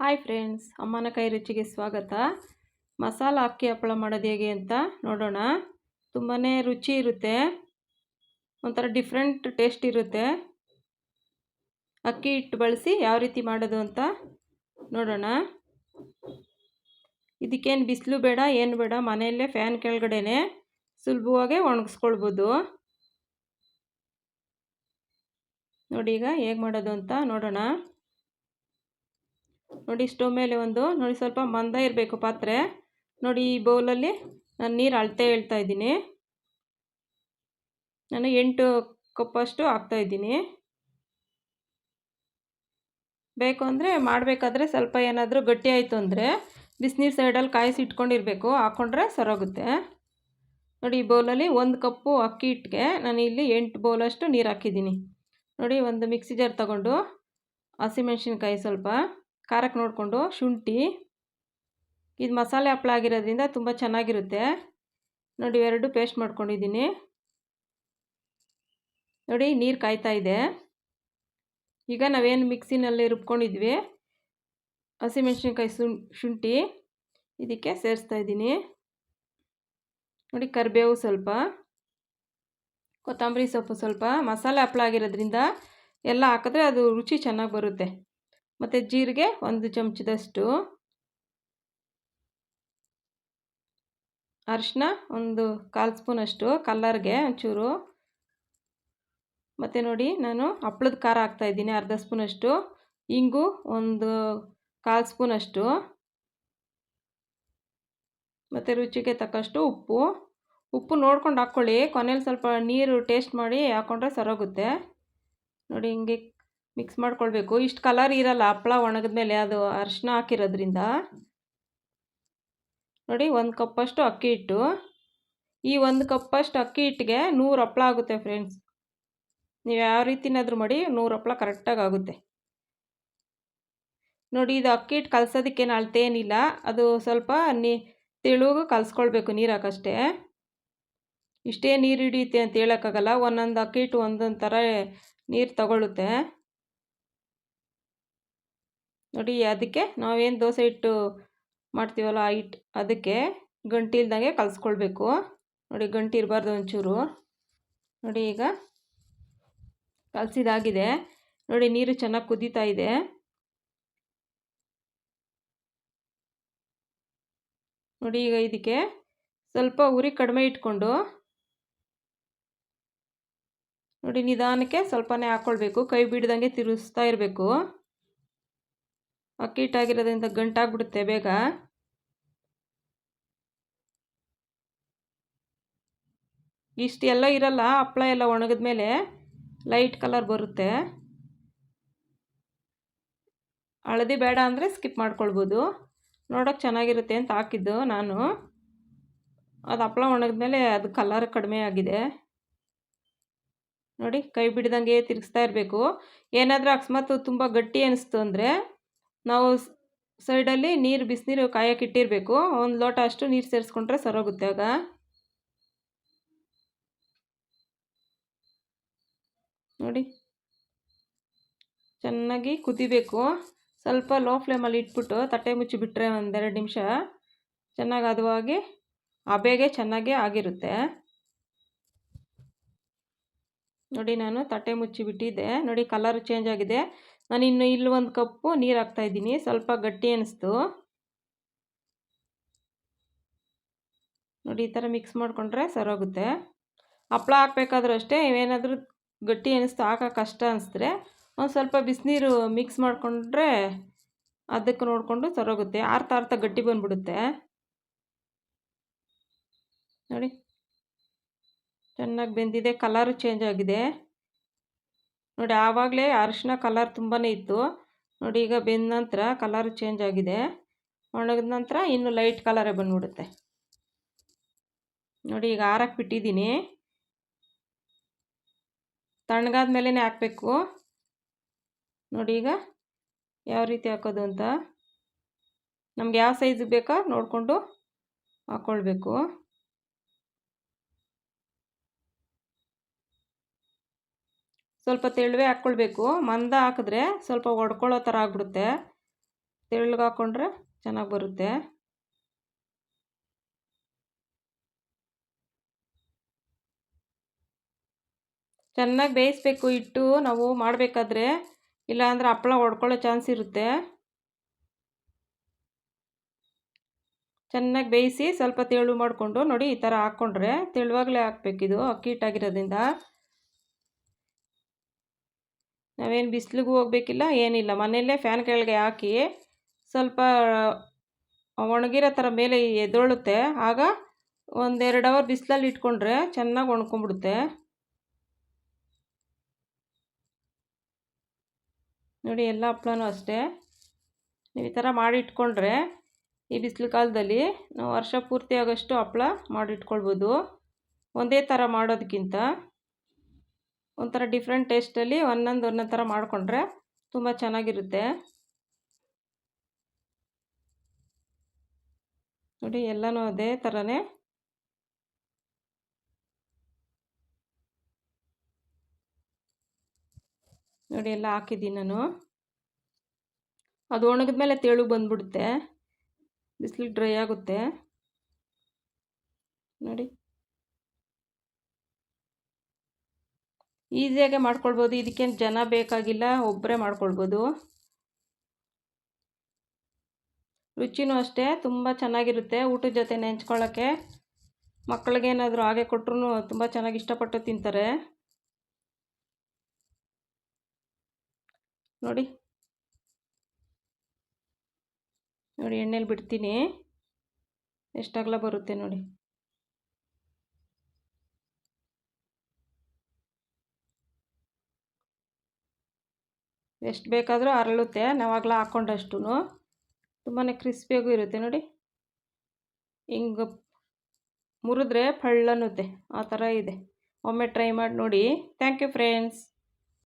Hi friends ಅಮ್ಮನ ಕೈ ರುಚಿಗೆ ಸ್ವಾಗತ. ಮಸಾಲ ಅಕ್ಕಿ ಹಪ್ಪಳ ಮಾಡೋದು ಹೇಗೆ ಅಂತ ನೋಡೋಣ. ತುಂಬಾ ರುಚಿ ಇರುತ್ತೆ. ಒಂಥರ ಡಿಫ್ರೆಂಟ್ ಟೇಸ್ಟ್ ಇರುತ್ತೆ. ಅಕ್ಕಿ ಹಿಟ್ಟು ಬಳಸಿ ಯಾವ ರೀತಿ ಮಾಡೋದು ಅಂತ ನೋಡೋಣ. ಇದಕ್ಕೇನು ಬಿಸಿಲು ಬೇಡ, ಏನು ಬೇಡ, ಮನೆಯಲ್ಲೇ ಫ್ಯಾನ್ ಕೆಳಗಡೆನೆ ಸುಲಭವಾಗಿ ಒಣಗಿಸ್ಕೊಳ್ಬೋದು. ನೋಡಿ ಈಗ ಹೇಗೆ ಮಾಡೋದು ಅಂತ ನೋಡೋಣ. ನೋಡಿ ಸ್ಟವ್ ಮೇಲೆ ಒಂದು, ನೋಡಿ ಸ್ವಲ್ಪ ಮಂದ ಇರಬೇಕು ಪಾತ್ರೆ. ನೋಡಿ ಈ ಬೌಲಲ್ಲಿ ನಾನು ನೀರು ಅಳತೆ ಹೇಳ್ತಾ ಇದ್ದೀನಿ. ನಾನು ಎಂಟು ಕಪ್ಪಷ್ಟು ಹಾಕ್ತಾಯಿದ್ದೀನಿ ಬೇಕು ಅಂದರೆ ಮಾಡಬೇಕಾದ್ರೆ ಸ್ವಲ್ಪ ಏನಾದರೂ ಗಟ್ಟಿ ಆಯಿತು ಅಂದರೆ ಬಿಸಿನೀರು ಸೈಡಲ್ಲಿ ಕಾಯಿಸಿ ಇಟ್ಕೊಂಡಿರಬೇಕು ಹಾಕ್ಕೊಂಡ್ರೆ ಸರೋಗುತ್ತೆ. ನೋಡಿ ಈ ಬೌಲಲ್ಲಿ ಒಂದು ಕಪ್ಪು ಅಕ್ಕಿ ಹಿಟ್ಟಿಗೆ ನಾನು ಇಲ್ಲಿ ಎಂಟು ಬೌಲಷ್ಟು ನೀರು ಹಾಕಿದ್ದೀನಿ. ನೋಡಿ ಒಂದು ಮಿಕ್ಸಿ ಜಾರ್ ತಗೊಂಡು ಹಸಿಮೆಣ್ಸಿನ್ಕಾಯಿ ಸ್ವಲ್ಪ. ಖಾರಕ್ಕೆ ನೋಡಿಕೊಂಡು ಶುಂಠಿ. ಇದು ಮಸಾಲೆ ಹಪ್ಪಳ ಆಗಿರೋದ್ರಿಂದ ತುಂಬ ಚೆನ್ನಾಗಿರುತ್ತೆ. ನೋಡಿ, ಎರಡು ಪೇಸ್ಟ್ ಮಾಡ್ಕೊಂಡಿದ್ದೀನಿ. ನೋಡಿ, ನೀರು ಕಾಯ್ತಾ ಇದೆ. ಈಗ ನಾವೇನು ಮಿಕ್ಸಿನಲ್ಲಿ ರುಬ್ಕೊಂಡಿದ್ವಿ. ಹಸಿಮೆಣ್ಸಿನ್ಕಾಯಿ ಸುಂ, ಶುಂಠಿ. ಇದಕ್ಕೆ ಸೇರಿಸ್ತಾ ಇದ್ದೀನಿ. ನೋಡಿ, ಕರಿಬೇವು ಸ್ವಲ್ಪ. ಕೊತ್ತಂಬರಿ ಸೊಪ್ಪು ಸ್ವಲ್ಪ. ಮಸಾಲೆ ಹಪ್ಪಳ ಆಗಿರೋದ್ರಿಂದ ಎಲ್ಲ ಹಾಕಿದ್ರೆ ಅದು ರುಚಿ ಚೆನ್ನಾಗಿ ಬರುತ್ತೆ. ಮತ್ತು ಜೀರಿಗೆ ಒಂದು ಚಮಚದಷ್ಟು. ಅರಿಶಿನ ಒಂದು ಕಾಲು ಸ್ಪೂನಷ್ಟು, ಕಲ್ಲರ್ಗೆ ಒಂಚೂರು. ಮತ್ತು ನೋಡಿ ನಾನು ಹಪ್ಳದ ಖಾರ ಹಾಕ್ತಾಯಿದ್ದೀನಿ ಅರ್ಧ ಸ್ಪೂನಷ್ಟು. ಇಂಗು ಒಂದು ಕಾಲು ಸ್ಪೂನಷ್ಟು. ಮತ್ತು ರುಚಿಗೆ ತಕ್ಕಷ್ಟು ಉಪ್ಪು. ಉಪ್ಪು ನೋಡ್ಕೊಂಡು ಹಾಕ್ಕೊಳ್ಳಿ ಕೊನೆಯಲ್ಲಿ ಸ್ವಲ್ಪ ನೀರು ಟೇಸ್ಟ್ ಮಾಡಿ ಹಾಕ್ಕೊಂಡ್ರೆ ಸರೋಗುತ್ತೆ ನೋಡಿ ಹಿಂಗೆ ಮಿಕ್ಸ್ ಮಾಡ್ಕೊಳ್ಬೇಕು. ಇಷ್ಟು ಕಲರ್ ಇರಲ್ಲ ಹಪ್ಪಳ ಒಣಗಿದ್ಮೇಲೆ ಅದು ಅರಿಶಿನ ಹಾಕಿರೋದ್ರಿಂದ. ನೋಡಿ, ಒಂದು ಕಪ್ಪಷ್ಟು ಅಕ್ಕಿ ಹಿಟ್ಟು. ಈ ಒಂದು ಕಪ್ಪಷ್ಟು ಅಕ್ಕಿ ಹಿಟ್ಟಿಗೆ ನೂರು ಹಪ್ಪಳ ಆಗುತ್ತೆ ಫ್ರೆಂಡ್ಸ್ ನೀವು ಯಾವ ರೀತಿನಾದರೂ ಮಾಡಿ ನೂರು ಹಪ್ಪಳ ಕರೆಕ್ಟಾಗಿ ಆಗುತ್ತೆ. ನೋಡಿ, ಇದು ಅಕ್ಕಿ ಹಿಟ್ಟು ಕಲಸೋದಕ್ಕೇನು ಅಳತೇನಿಲ್ಲ ಅದು ಸ್ವಲ್ಪ ನೀ ತೆಳುಗು ಕಲಿಸ್ಕೊಳ್ಬೇಕು ನೀರು ಹಾಕಷ್ಟೇ ಇಷ್ಟೇ ನೀರು ಹಿಡಿಯುತ್ತೆ ಅಂತ ಹೇಳೋಕ್ಕಾಗಲ್ಲ. ಒಂದೊಂದು ಅಕ್ಕಿ ಹಿಟ್ಟು ಒಂದೊಂದು ಥರ ನೀರು ತಗೊಳ್ಳುತ್ತೆ ನೋಡಿ, ಅದಕ್ಕೆ ನಾವೇನು ದೋಸೆ ಹಿಟ್ಟು ಮಾಡ್ತೀವಲ್ಲ, ಆ ಹಿಟ್ಟು ಅದಕ್ಕೆ ಗಂಟಿ ಇಲ್ದಂಗೆ ಕಲಿಸ್ಕೊಳ್ಬೇಕು. ನೋಡಿ, ಗಂಟಿ ಇರಬಾರ್ದು ಒಂಚೂರು. ನೋಡಿ, ಈಗ ಕಲಸಿದಾಗಿದೆ. ನೋಡಿ, ನೀರು ಚೆನ್ನಾಗಿ ಕುದೀತಾ ಇದೆ. ನೋಡಿ, ಈಗ ಇದಕ್ಕೆ ಸ್ವಲ್ಪ ಉರಿ ಕಡಿಮೆ ಇಟ್ಕೊಂಡು ನೋಡಿ, ನಿಧಾನಕ್ಕೆ ಸ್ವಲ್ಪನೇ ಹಾಕ್ಕೊಳ್ಬೇಕು ಕೈ ಬಿಡ್ದಂಗೆ ತಿರುಗಿಸ್ತಾ ಇರಬೇಕು. ಅಕ್ಕಿ ಹಿಟ್ಟಾಗಿರೋದ್ರಿಂದ ಗಂಟಾಗ್ಬಿಡುತ್ತೆ ಬೇಗ. ಇಷ್ಟು ಎಲ್ಲ ಇರಲ್ಲ ಹಪ್ಪಳ ಎಲ್ಲ ಒಣಗಿದ ಮೇಲೆ ಲೈಟ್ ಕಲರ್ ಬರುತ್ತೆ. ಹಳದಿ ಬೇಡ ಅಂದರೆ ಸ್ಕಿಪ್ ಮಾಡ್ಕೊಳ್ಬೋದು. ನೋಡೋಕೆ ಚೆನ್ನಾಗಿರುತ್ತೆ ಅಂತ ಹಾಕಿದ್ದು ನಾನು. ಅದು ಹಪ್ಪಳ ಒಣಗಿದ ಮೇಲೆ ಅದು ಕಲರ್ ಕಡಿಮೆ ಆಗಿದೆ. ನೋಡಿ ಕೈ ಬಿಡ್ದಂಗೆ ತಿರುಗಿಸ್ತಾ ಇರಬೇಕು. ಏನಾದರೂ ಅಕಸ್ಮಾತ್ ತುಂಬ ಗಟ್ಟಿ ಅನ್ನಿಸ್ತು ಅಂದರೆ ನಾವು ಸೈಡಲ್ಲಿ ನೀರು ಬಿಸಿನೀರು ಕಾಯಕ್ಕೆ ಇಟ್ಟಿರಬೇಕು. ಒಂದು ಲೋಟ ಅಷ್ಟು ನೀರು ಸೇರಿಸ್ಕೊಂಡ್ರೆ ಸರೋಗುತ್ತೆ ಆಗ. ನೋಡಿ. ಚೆನ್ನಾಗಿ ಕುದಿಬೇಕು. ಸ್ವಲ್ಪ ಲೋ ಫ್ಲೇಮಲ್ಲಿ ಇಟ್ಬಿಟ್ಟು ತಟ್ಟೆ ಮುಚ್ಚಿ ಬಿಟ್ಟರೆ ಒಂದೆರಡು ನಿಮಿಷ. ಚೆನ್ನಾಗಿ ಅದುವಾಗಿ ಹಬೆಗೆ ಚೆನ್ನಾಗಿ ಆಗಿರುತ್ತೆ. ನೋಡಿ, ನಾನು ತಟ್ಟೆ ಮುಚ್ಚಿ ಬಿಟ್ಟಿದ್ದೆ. ನೋಡಿ, ಕಲರ್ ಚೇಂಜ್ ಆಗಿದೆ. ನಾನು ಇನ್ನು ಇಲ್ಲಿ ಒಂದು ಕಪ್ಪು ನೀರು ಹಾಕ್ತಾಯಿದ್ದೀನಿ ಸ್ವಲ್ಪ ಗಟ್ಟಿ ಅನ್ನಿಸ್ತು ನೋಡಿ, ಈ ಥರ ಮಿಕ್ಸ್ ಮಾಡಿಕೊಂಡ್ರೆ ಸರೋಗುತ್ತೆ. ಹಪ್ಪಳ ಹಾಕ್ಬೇಕಾದ್ರೂ ಅಷ್ಟೇ, ಏನಾದರೂ ಗಟ್ಟಿ ಅನ್ನಿಸ್ತು ಹಾಕೋ ಕಷ್ಟ ಅನಿಸಿದ್ರೆ ಒಂದು ಸ್ವಲ್ಪ ಬಿಸಿನೀರು ಮಿಕ್ಸ್ ಮಾಡಿಕೊಂಡ್ರೆ ಅದಕ್ಕೆ ನೋಡಿಕೊಂಡು ಸರೋಗುತ್ತೆ. ಆರ್ತಾ ಆರ್ತಾ ಗಟ್ಟಿ ಬಂದುಬಿಡುತ್ತೆ. ನೋಡಿ, ಚೆನ್ನಾಗಿ ಬೆಂದಿದೆ ಕಲರು ಚೇಂಜ್ ಆಗಿದೆ. ನೋಡಿ, ಆವಾಗಲೇ ಅರಿಶಿನ ಕಲರ್ ತುಂಬಾ ಇತ್ತು. ನೋಡಿ, ಈಗ ಬೆಂದ ನಂತರ ಕಲರ್ ಚೇಂಜ್ ಆಗಿದೆ. ಒಣಗಿದ ನಂತರ ಇನ್ನು ಲೈಟ್ ಕಲರೇ ಬಂದುಬಿಡುತ್ತೆ. ನೋಡಿ, ಈಗ ಆರಕ್ಕೆ ಬಿಟ್ಟಿದ್ದೀನಿ. ತಣ್ಣಗಾದ ಮೇಲೇ ಹಾಕಬೇಕು. ನೋಡಿ, ಈಗ ಯಾವ ರೀತಿ ಹಾಕೋದು ಅಂತ. ನಮ್ಗೆ ಯಾವ ಸೈಜ್ ಬೇಕಾ ನೋಡಿಕೊಂಡು ಹಾಕ್ಕೊಳ್ಬೇಕು ಸ್ವಲ್ಪ ತೆಳುವೆ ಹಾಕ್ಕೊಳ್ಬೇಕು. ಮಂದ ಹಾಕಿದ್ರೆ ಸ್ವಲ್ಪ ಒಡ್ಕೊಳ್ಳೋ ಥರ ಆಗ್ಬಿಡುತ್ತೆ. ತೆಳ್ಳಗೆ ಹಾಕ್ಕೊಂಡ್ರೆ ಚೆನ್ನಾಗಿ ಬರುತ್ತೆ. ಚೆನ್ನಾಗಿ ಬೇಯಿಸ್ಬೇಕು ಇಟ್ಟು ನಾವು ಮಾಡಬೇಕಾದ್ರೆ. ಇಲ್ಲಾಂದರೆ ಹಪ್ಪಳ ಒಡ್ಕೊಳ್ಳೋ ಚಾನ್ಸ್ ಇರುತ್ತೆ. ಚೆನ್ನಾಗಿ ಬೇಯಿಸಿ ಸ್ವಲ್ಪ ತೆಳು ಮಾಡಿಕೊಂಡು ನೋಡಿ ಈ ಥರ ಹಾಕ್ಕೊಂಡ್ರೆ ತೆಳುವಾಗಲೇ ಹಾಕ್ಬೇಕಿದು. ಅಕ್ಕಿ ಹಿಟ್ಟಾಗಿರೋದ್ರಿಂದ. ನಾವೇನು ಬಿಸಿಲಿಗೂ ಹೋಗಬೇಕಿಲ್ಲ, ಏನಿಲ್ಲ. ಮನೆಯಲ್ಲೇ ಫ್ಯಾನ್ ಕೆಳಗೆ ಹಾಕಿ ಸ್ವಲ್ಪ ಒಣಗಿರೋ ಥರ ಮೇಲೆ ಎದ್ದೊಳುತ್ತೆ. ಆಗ ಒಂದೆರಡು ಅವರ್ ಬಿಸಿಲಲ್ಲಿ ಇಟ್ಕೊಂಡ್ರೆ ಚೆನ್ನಾಗಿ ಒಣ್ಕೊಂಬಿಡುತ್ತೆ ನೋಡಿ, ಎಲ್ಲ ಹಪ್ಪಳನೂ ಅಷ್ಟೇ. ನೀವು ಈ ಥರ ಮಾಡಿ ಇಟ್ಕೊಂಡ್ರೆ ಈ ಬಿಸಿಲು ಕಾಲದಲ್ಲಿ ನಾವು ವರ್ಷ ಪೂರ್ತಿ ಆಗೋಷ್ಟು ಹಪ್ಪಳ ಮಾಡಿಟ್ಕೊಳ್ಬೋದು ಒಂದೇ ಥರ ಮಾಡೋದಕ್ಕಿಂತ ಒಂಥರ ಡಿಫ್ರೆಂಟ್ ಟೇಸ್ಟಲ್ಲಿ ಒಂದೊಂದು ಒಂದೊಂದು ಥರ ಮಾಡಿಕೊಂಡ್ರೆ ತುಂಬ ಚೆನ್ನಾಗಿರುತ್ತೆ. ನೋಡಿ, ಎಲ್ಲನೂ ಅದೇ ಥರನೇ ನೋಡಿ, ಎಲ್ಲ ಹಾಕಿದ್ದೀನಿ ನಾನು. ಅದು ಒಣಗಿದ ಮೇಲೆ ತೇಳು ಬಂದ್ಬಿಡುತ್ತೆ. ಬಿಸಿಲು ಡ್ರೈ ಆಗುತ್ತೆ. ನೋಡಿ. ಈಸಿಯಾಗೆ ಮಾಡ್ಕೊಳ್ಬೋದು. ಇದಕ್ಕೇನು ಜನ ಬೇಕಾಗಿಲ್ಲ ಒಬ್ಬರೇ ಮಾಡ್ಕೊಳ್ಬೋದು. ರುಚಿನೂ ಅಷ್ಟೇ, ತುಂಬ ಚೆನ್ನಾಗಿರುತ್ತೆ ಊಟದ ಜೊತೆ ನೆಂಚ್ಕೊಳ್ಳೋಕ್ಕೆ ಮಕ್ಕಳಿಗೇನಾದರೂ ಹಾಗೆ ಕೊಟ್ಟರು ತುಂಬ ಚೆನ್ನಾಗಿ ಇಷ್ಟಪಟ್ಟು ತಿಂತಾರೆ. ನೋಡಿ. ನೋಡಿ, ಎಣ್ಣೆಲಿ ಬಿಡ್ತೀನಿ. ಎಷ್ಟಾಗಲ ಬರುತ್ತೆ ನೋಡಿ. ಎಷ್ಟು ಬೇಕಾದರೂ ಅರಳುತ್ತೆ. ನಾವಾಗಲೇ ಹಾಕ್ಕೊಂಡಷ್ಟು ತುಂಬಾ ಕ್ರಿಸ್ಪಿಯಾಗೂ ಇರುತ್ತೆ ನೋಡಿ. ಹಿಂಗೆ ಮುರಿದ್ರೆ ಫಳ್ಳನ್ನುತ್ತೆ ಆ ಥರ ಇದೆ. ಒಮ್ಮೆ ಟ್ರೈ ಮಾಡಿ ನೋಡಿ. Thank you friends.